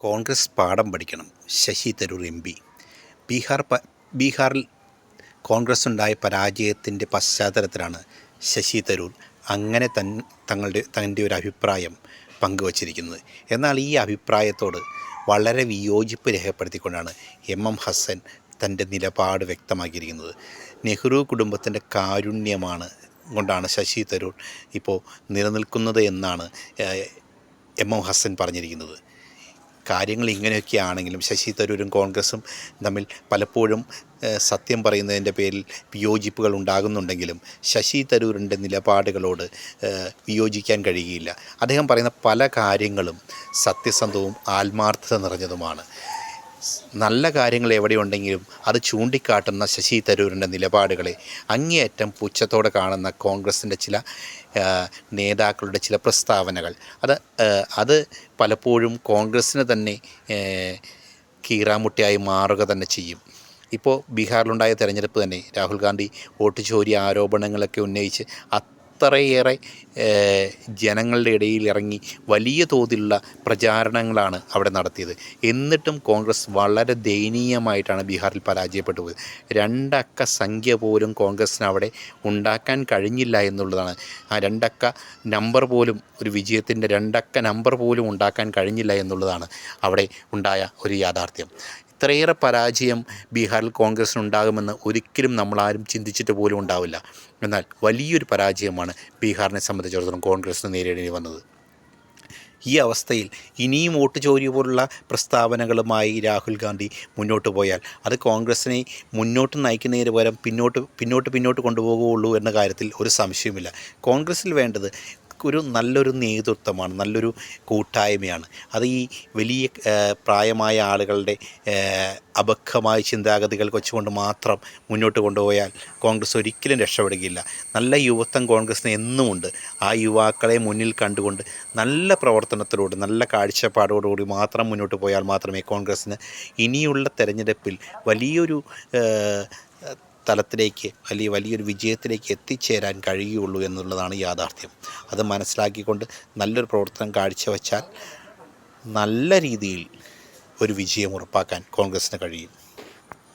കോൺഗ്രസ് പാഠം പഠിക്കണം Shashi Tharoor M P. Bihar ബീഹാറിൽ കോൺഗ്രസ് ഉണ്ടായ പരാജയത്തിന്റെ പശ്ചാത്തലത്തിലാണ് ശശി തരൂർ അങ്ങനെ തൻ തങ്ങളുടെ തന്റെ ഒരു അഭിപ്രായം പങ്കുവച്ചിരിക്കുന്നത്. എന്നാൽ ഈ അഭിപ്രായത്തോട് വളരെ വിയോജിപ്പ് രേഖപ്പെടുത്തിക്കൊണ്ടാണ് എം എം ഹസൻ തന്റെ നിലപാട് വ്യക്തമാക്കിയിരിക്കുന്നത്. നെഹ്റു കുടുംബത്തിന്റെ കാരുണ്യമാണ് കൊണ്ടാണ് ശശി തരൂർ ഇപ്പോൾ നിലനിൽക്കുന്നത് എന്നാണ് എം എം ഹസൻ പറഞ്ഞിരിക്കുന്നത്. കാര്യങ്ങൾ ഇങ്ങനെയൊക്കെ ആണെങ്കിലും ശശി തരൂരും കോൺഗ്രസും തമ്മിൽ പലപ്പോഴും സത്യം പറയുന്നതിന്റെ പേരിൽ വിയോജിപ്പുകൾ ഉണ്ടാകുന്നുണ്ടെങ്കിലും ശശി തരൂരിന്റെ നിലപാടുകളോട് വിയോജിക്കാൻ കഴിയുകയില്ല. അദ്ദേഹം പറയുന്ന പല കാര്യങ്ങളും സത്യസന്ധവും ആത്മാർത്ഥത നിറഞ്ഞതുമാണ്. നല്ല കാര്യങ്ങൾ എവിടെയുണ്ടെങ്കിലും അത് ചൂണ്ടിക്കാട്ടുന്ന ശശി തരൂരിന്റെ നിലപാടുകളെ അങ്ങേയറ്റം പുച്ഛത്തോടെ കാണുന്ന കോൺഗ്രസിന്റെ ചില നേതാക്കളുടെ ചില പ്രസ്താവനകൾ. അത് അത് പലപ്പോഴും കോൺഗ്രസ്സിന് തന്നെ കീറാമുട്ടിയായി മാറുക തന്നെ ചെയ്യും. ഇപ്പോൾ ബീഹാറിലുണ്ടായ തെരഞ്ഞെടുപ്പ് തന്നെ രാഹുൽ ഗാന്ധി വോട്ട് ചോരി ആരോപണങ്ങളൊക്കെ ഉന്നയിച്ച് അത്രയേറെ ജനങ്ങളുടെ ഇടയിൽ ഇറങ്ങി വലിയ തോതിലുള്ള പ്രചാരണങ്ങളാണ് അവിടെ നടത്തിയത്. എന്നിട്ടും കോൺഗ്രസ് വളരെ ദയനീയമായിട്ടാണ് ബീഹാറിൽ പരാജയപ്പെട്ടു പോയത് രണ്ടക്ക സംഖ്യ പോലും കോൺഗ്രസ്സിന് അവിടെ ഉണ്ടാക്കാൻ കഴിഞ്ഞില്ല എന്നുള്ളതാണ്. ആ രണ്ടക്ക നമ്പർ പോലും ഒരു വിജയത്തിന്റെ രണ്ടക്ക നമ്പർ പോലും ഉണ്ടാക്കാൻ കഴിഞ്ഞില്ല എന്നുള്ളതാണ് അവിടെ ഉണ്ടായ ഒരു യാഥാർത്ഥ്യം. ഇത്രയേറെ പരാജയം ബീഹാറിൽ കോൺഗ്രസ്സിനുണ്ടാകുമെന്ന് ഒരിക്കലും നമ്മളാരും ചിന്തിച്ചിട്ട് പോലും ഉണ്ടാവില്ല. എന്നാൽ വലിയൊരു പരാജയമാണ് ബീഹാറിനെ സംബന്ധിച്ചിടത്തോളം കോൺഗ്രസ്സിന് നേരിടേണ്ടി വന്നത്. ഈ അവസ്ഥയിൽ ഇനിയും വോട്ട് ചോരി പോലുള്ള പ്രസ്താവനകളുമായി രാഹുൽ ഗാന്ധി മുന്നോട്ട് പോയാൽ അത് കോൺഗ്രസിനെ മുന്നോട്ട് നയിക്കുന്നതിന് പകരം പിന്നോട്ട് പിന്നോട്ട് പിന്നോട്ട് കൊണ്ടുപോകുകയുള്ളൂ എന്ന കാര്യത്തിൽ ഒരു സംശയമില്ല കോൺഗ്രസ്സിൽ വേണ്ടത് ഒരു നല്ലൊരു നേതൃത്വമാണ് നല്ലൊരു കൂട്ടായ്മയാണ്. അത് ഈ വലിയ പ്രായമായ ആളുകളുടെ അബദ്ധമായ ചിന്താഗതികൾ വെച്ചുകൊണ്ട് മാത്രം മുന്നോട്ട് കൊണ്ടുപോയാൽ കോൺഗ്രസ് ഒരിക്കലും രക്ഷപ്പെടുകയില്ല. നല്ല യുവത്വം കോൺഗ്രസ്സിന് എന്നുമുണ്ട്. ആ യുവാക്കളെ മുന്നിൽ കണ്ടുകൊണ്ട് നല്ല പ്രവർത്തനത്തിലൂടെ നല്ല കാഴ്ചപ്പാടോടുകൂടി മാത്രം മുന്നോട്ട് പോയാൽ മാത്രമേ കോൺഗ്രസ്സിന് ഇനിയുള്ള തെരഞ്ഞെടുപ്പിൽ വലിയൊരു തലത്തിലേക്ക് വലിയ വലിയൊരു വിജയത്തിലേക്ക് എത്തിച്ചേരാൻ കഴിയുള്ളൂ എന്നുള്ളതാണ് യാഥാർത്ഥ്യം. അത് മനസ്സിലാക്കിക്കൊണ്ട് നല്ലൊരു പ്രവർത്തനം കാഴ്ചവെച്ചാൽ നല്ല രീതിയിൽ ഒരു വിജയം ഉറപ്പാക്കാൻ കോൺഗ്രസ്സിന് കഴിയും.